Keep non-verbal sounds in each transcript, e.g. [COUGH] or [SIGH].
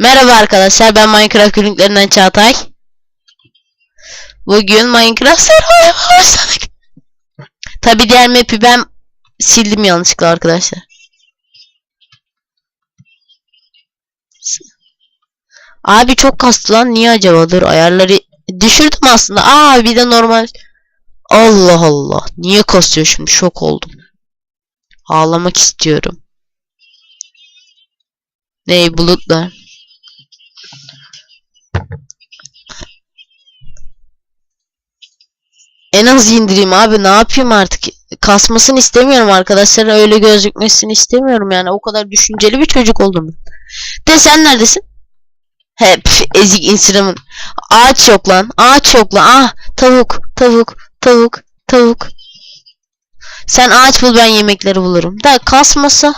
Merhaba arkadaşlar ben Minecraft günlüklerinden Çağatay. Bugün Minecraft server'a başladık. Tabi diğer map'i ben sildim yanlışlıkla arkadaşlar. Abi çok kastı lan niye acaba dur ayarları düşürdüm aslında. Aa bir de normal. Allah Allah niye kasıyor şimdi şok oldum. Ağlamak istiyorum. Ney bulutlar. En az indireyim abi ne yapayım artık. Kasmasını istemiyorum arkadaşlar öyle gözükmesini istemiyorum yani o kadar düşünceli bir çocuk oldum. De sen neredesin? Hep ezik Instagram'ın. Ağaç yok lan. Ağaç yok lan. Ah tavuk tavuk tavuk tavuk. Sen ağaç bul ben yemekleri bulurum. Da kasmasa.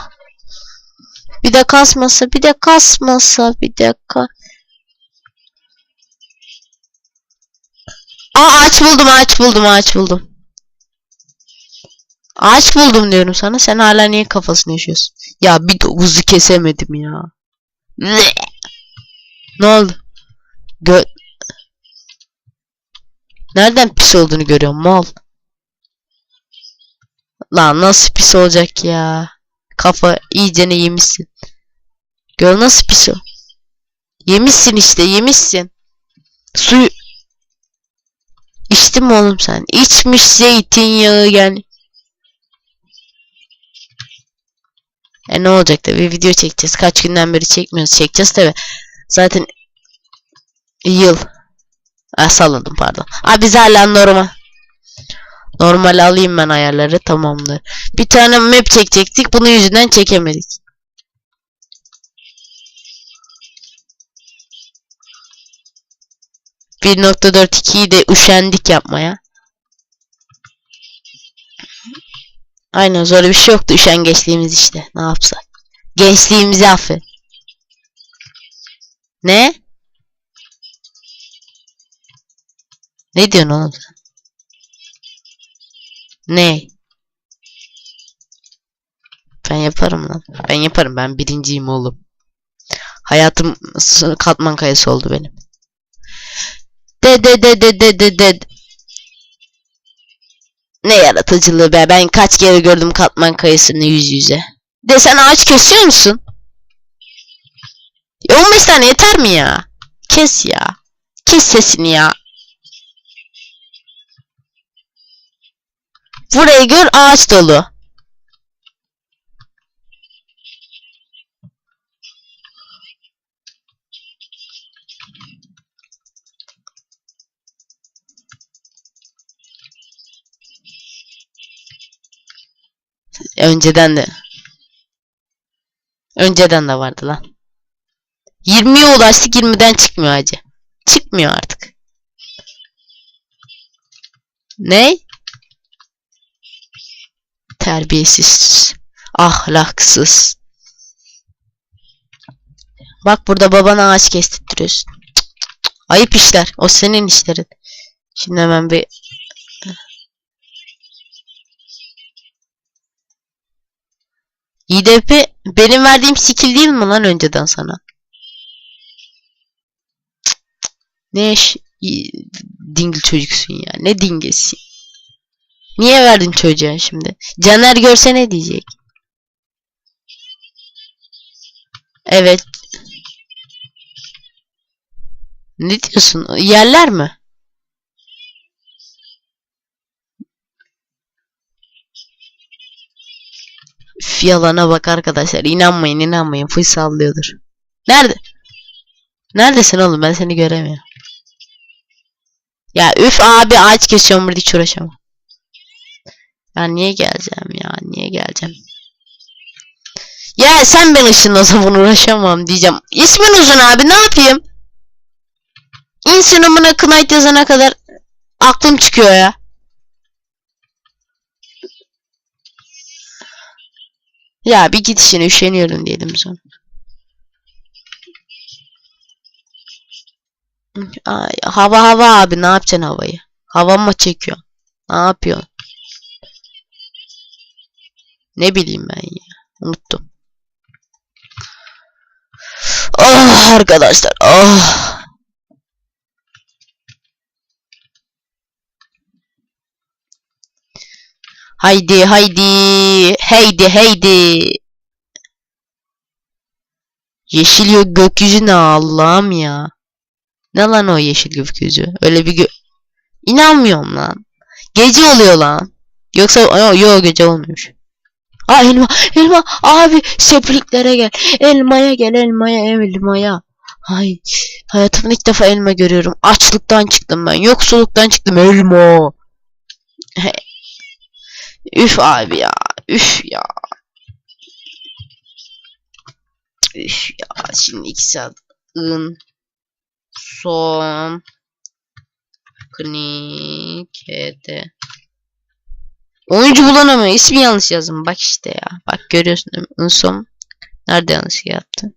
Bir de kasmasa bir de kasmasa bir dakika. Aa ağaç buldum ağaç buldum ağaç buldum. Ağaç buldum diyorum sana. Sen hala niye kafasını yaşıyorsun? Ya bir domuzu kesemedim ya. Ne oldu? Gö Nereden pis olduğunu görüyorum mal. Lan nasıl pis olacak ya? Kafa iyicene yemişsin. Gör nasıl pis o. Yemişsin işte yemişsin. Suyu İçtin mi oğlum sen? İçmiş zeytinyağı yani. E ne olacak tabi video çekeceğiz. Kaç günden beri çekmiyoruz. Çekeceğiz tabi. Zaten yıl. Ah salladım pardon. Abi biz hala normal. Normal alayım ben ayarları tamamdır. Bir tane map çekecektik. Bunun yüzünden çekemedik. Bir nokta dört ikiyi de üşendik yapmaya. Aynen zor bir şey yoktu üşengeçliğimiz işte. Ne yapsak? Gençliğimizi affet. Ne? Ne diyorsun oğlum sen? Ne? Ben yaparım lan. Ben yaparım. Ben birinciyim oğlum. Hayatım katman kayası oldu benim. De de de de de de. Ne yaratıcılığı be. Ben kaç kere gördüm katman kayasını yüz yüze. De sen ağaç kesiyor musun? Ya 15 tane yeter mi ya? Kes ya. Kes sesini ya. Burayı gör ağaç dolu. Önceden de. Önceden de vardı lan. 20'ye ulaştık 20'den çıkmıyor hacı. Çıkmıyor artık. Ne? Terbiyesiz. Ahlaksız. Bak burada babana ağaç kestirtiyorsun. Ayıp işler. O senin işlerin. Şimdi hemen bir İDP benim verdiğim skill değil mi lan önceden sana? Ne eş dingil çocuksun ya. Ne dingesi. Niye verdin çocuğa şimdi? Caner görse ne diyecek? Evet. Ne diyorsun? Yerler mi? Üf, yalana bak arkadaşlar. İnanmayın inanmayın. Fıy sallıyordur. Nerede? Neredesin oğlum? Ben seni göremiyorum. Ya üf abi ağaç kesiyorum burada hiç uğraşamam. Ya niye geleceğim ya? Niye geleceğim? Ya sen ben ışın o zaman uğraşamam diyeceğim. İsmin uzun abi ne yapayım? İnsanımına Knight yazana kadar aklım çıkıyor ya. Ya bir git işine üşeniyorum diyelim sonra. Ay, hava hava abi ne yapacaksın havayı? Hava mı çekiyor? Ne yapıyorsun? Ne bileyim ben ya. Unuttum. Oh arkadaşlar. Oh. Haydi haydi. Haydi haydi. Yeşil gö- gökyüzü ne Allah'ım ya. Ne lan o yeşil gökyüzü? Öyle bir gö... İnanmıyorum lan. Gece oluyor lan. Yoksa yo, yo gece olmuyormuş. Aa elma elma abi sepliklere gel. Elmaya gel elmaya elmaya. Ay hayatımda ilk defa elma görüyorum. Açlıktan çıktım ben. Yoksulluktan çıktım. Elma. Üf abi ya. Üf ya. Üf ya. Şimdi iki saat. son knikete Oyuncu bulanamıyor. İsmi yanlış yazdım. Bak işte ya. Bak görüyorsun değil mi? Unsom. Nerede yanlış yaptı?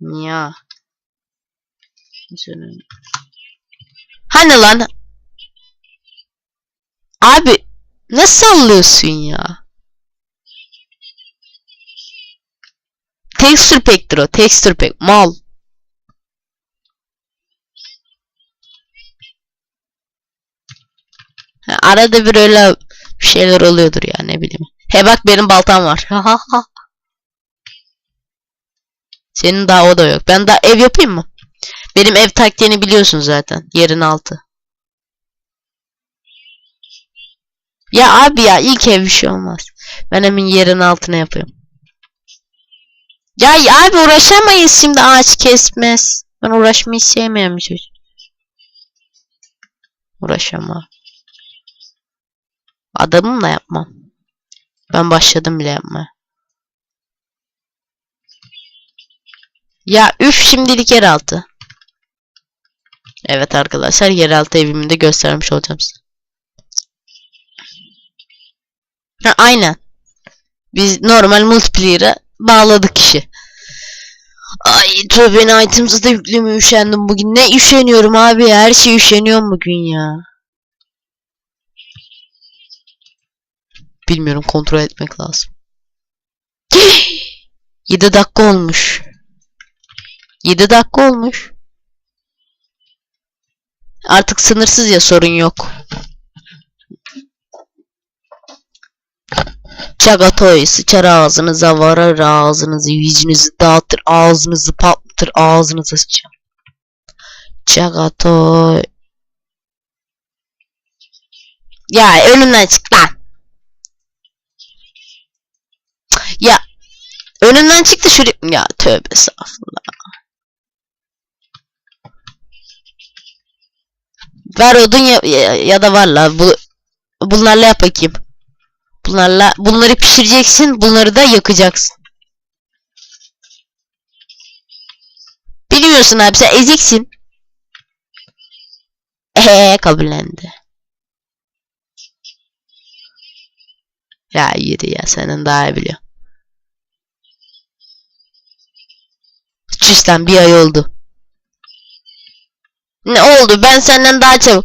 Ya. Hani lan? Abi nasıl sallıyorsun ya? Texture pack'tir o. Texture pack. Mal. Arada bir öyle bir şeyler oluyordur ya ne bileyim. He bak benim baltam var. [LAUGHS] Senin daha o da yok. Ben daha ev yapayım mı? Benim ev taktiğini biliyorsun zaten. Yerin altı. Ya abi ya ilk ev bir şey olmaz. Ben hemen yerin altına yapıyorum. Ya abi uğraşamayız şimdi ağaç kesmez. Ben uğraşmayı sevmeyen bir çocuk. Uğraşama. Adamım da yapmam. Ben başladım bile yapmaya. Ya üf şimdilik yeraltı. Evet arkadaşlar yeraltı evimi de göstermiş olacağım size. Ha aynen. Biz normal multiplayer'a bağladık işi. Ay tövbe items'ı da yüklemeye üşendim bugün. Ne üşeniyorum abi. Her şey üşeniyorum bugün ya. Bilmiyorum kontrol etmek lazım. 7 dakika olmuş. 7 dakika olmuş. Artık sınırsız ya sorun yok. Çagatoy sıçar ağzınıza varar ağzınızı yüzünüzü dağıtır ağzınızı patlatır ağzınıza sıçar. Çagatoy. Ya önümden çık lan. Ya önümden çıktı şuraya. Ya tövbe estağfurullah. Ver odun ya, ya, ya da var la. Bu, bunlarla yap bakayım. Bunlarla bunları pişireceksin. Bunları da yakacaksın. Bilmiyorsun abi sen eziksin. Eee kabullendi. Ya yürü ya senin daha iyi biliyor. Çüsten bir ay oldu. Ne oldu? Ben senden daha çabuk.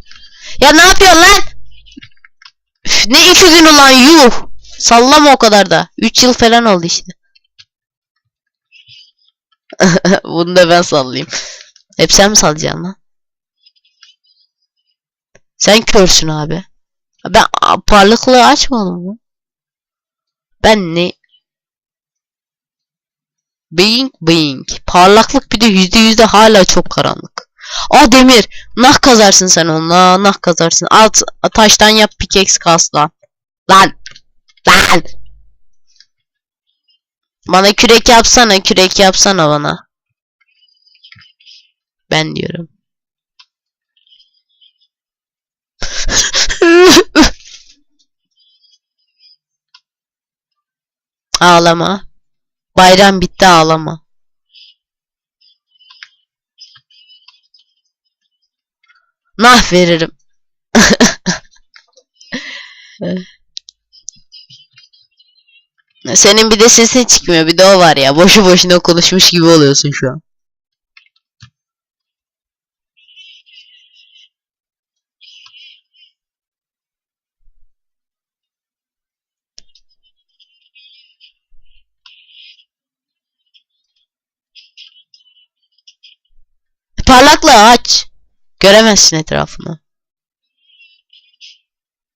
Ya ne yapıyorsun lan? Ne iki gün ulan yuh. Sallama o kadar da. 3 yıl falan oldu işte. [LAUGHS] Bunu da ben sallayayım. Hep sen mi sallayacaksın lan? Sen körsün abi. Ben parlaklığı açmadım mı? Ben ne? Bing bing. Parlaklık bir de yüzde yüzde hala çok karanlık. Aa demir. Nah kazarsın sen onunla. Nah kazarsın. Alt taştan yap pickaxe kas lan. Lan. Lan. Bana kürek yapsana. Kürek yapsana bana. Ben diyorum. [LAUGHS] ağlama. Bayram bitti ağlama. Nah veririm. [LAUGHS] Senin bir de sesin çıkmıyor. Bir de o var ya. Boşu boşuna konuşmuş gibi oluyorsun şu an. parlaklığı aç. Göremezsin etrafını.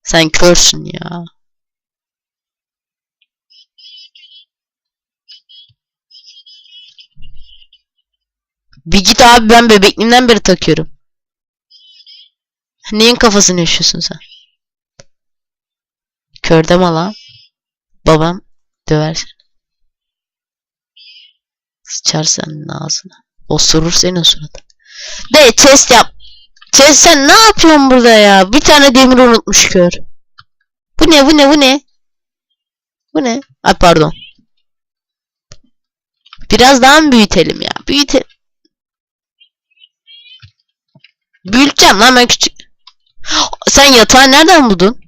Sen körsün ya. Bir git abi ben bebekliğimden beri takıyorum. Neyin kafasını yaşıyorsun sen? Kör deme lan. Babam döver seni. Sıçar senin ağzına. Osurur senin suratına. De test yap. Test sen ne yapıyorsun burada ya? Bir tane demir unutmuş kör. Bu ne bu ne bu ne? Bu ne? Ay pardon. Biraz daha mı büyütelim ya? Büyütelim. Büyüteceğim lan ben küçük. Sen yatağı nereden buldun?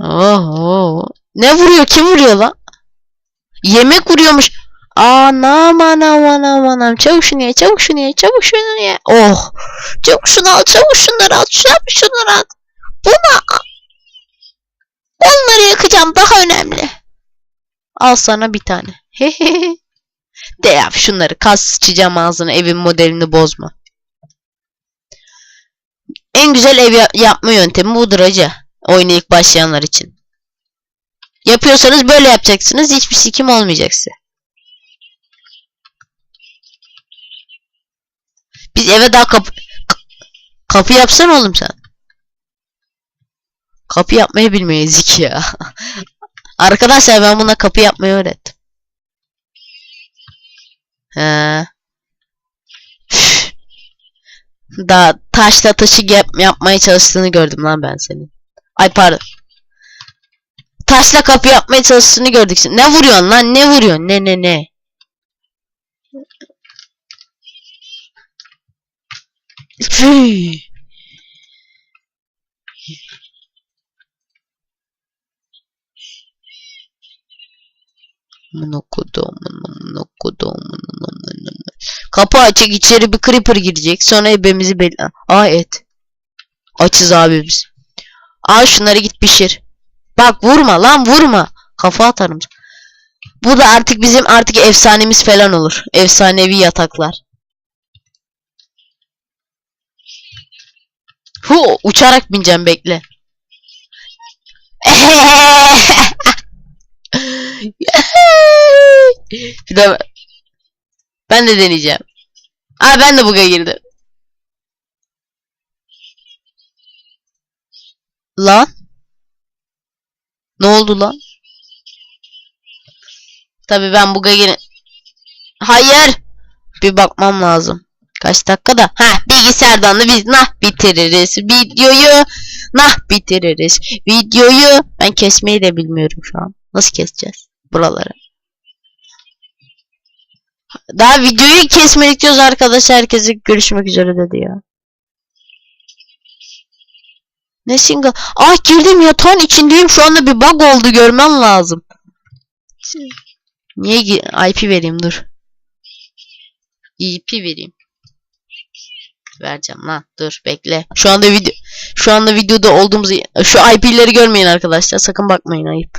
Oo. Ne vuruyor? Kim vuruyor lan? Yemek vuruyormuş. Anam anam anam anam. Çabuk şunu ye, çabuk şunu ye, çabuk şunu ye. Oh. Çabuk şunu al, çabuk şunları al, çabuk şunları al. Buna Onları yakacağım daha önemli. Al sana bir tane. De yap şunları kas sıçacağım ağzına evin modelini bozma. En güzel ev ya- yapma yöntemi budur hacı. Oyuna ilk başlayanlar için. Yapıyorsanız böyle yapacaksınız. Hiçbir sikim olmayacak size. Biz eve daha kapı... ka- Kapı yapsana oğlum sen. Kapı yapmayı bilmeyiz ya. [LAUGHS] Arkadaşlar ben buna kapı yapmayı öğrettim. He. Daha taşla taşı yap yapmaya çalıştığını gördüm lan ben senin. Ay pardon. Taşla kapı yapmaya çalıştığını gördük. Ne vuruyorsun lan? Ne vuruyorsun? Ne ne ne? Monokodom. Kapı açık içeri bir creeper girecek. Sonra ebemizi belli. Aa et. Açız abi biz. Şunları git pişir. Bak vurma lan vurma. Kafa atarım. Bu da artık bizim artık efsanemiz falan olur. Efsanevi yataklar. Hu uçarak bineceğim bekle. [LAUGHS] Bir de ben de deneyeceğim. Aa ben de buga girdim. Lan? Ne oldu lan? Tabii ben buga gir. Hayır. Bir bakmam lazım. Kaç dakikada? Ha bilgisayardan da biz nah bitiririz videoyu. Nah bitiririz videoyu. Ben kesmeyi de bilmiyorum şu an. Nasıl keseceğiz buraları? Daha videoyu kesmedik diyoruz arkadaşlar. Herkese görüşmek üzere dedi ya. Ne single? Ah girdim yatağın içindeyim. Şu anda bir bug oldu görmen lazım. Niye IP vereyim dur. IP vereyim. Vereceğim lan. Dur bekle. Şu anda video şu anda videoda olduğumuz şu IP'leri görmeyin arkadaşlar. Sakın bakmayın ayıp.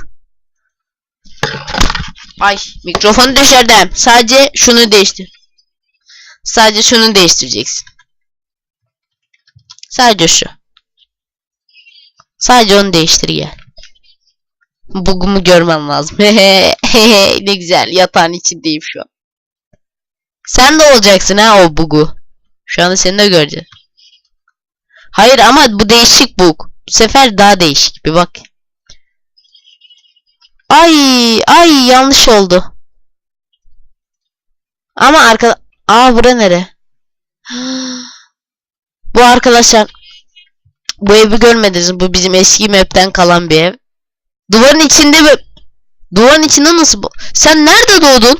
Ay mikrofonu düşürdüm. Sadece şunu değiştir. Sadece şunu değiştireceksin. Sadece şu. Sadece onu değiştir gel. Bugumu görmem lazım. [LAUGHS] ne güzel yatağın içindeyim şu an. Sen de olacaksın ha o bugu. Şu anda seni de göreceğiz. Hayır ama bu değişik bug. Bu sefer daha değişik bir bak. Ay ay yanlış oldu. Ama arka Aa bura nere? [GASPS] Bu arkadaşlar bu evi görmediniz. Bu bizim eski map'ten kalan bir ev. Duvarın içinde mi? Duvarın içinde nasıl bu? Sen nerede doğdun?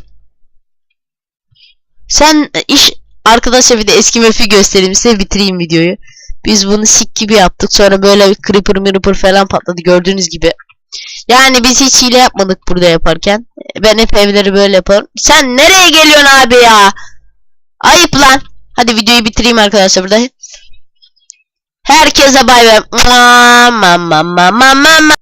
Sen iş arkadaşlar bir de eski map'i göstereyim size bitireyim videoyu. Biz bunu sik gibi yaptık. Sonra böyle bir creeper mirror falan patladı gördüğünüz gibi. Yani biz hiç hile yapmadık burada yaparken. Ben hep evleri böyle yaparım. Sen nereye geliyorsun abi ya? Ayıp lan. Hadi videoyu bitireyim arkadaşlar burada. Herkese bay bay. Mua, ma, ma, ma, ma, ma, ma.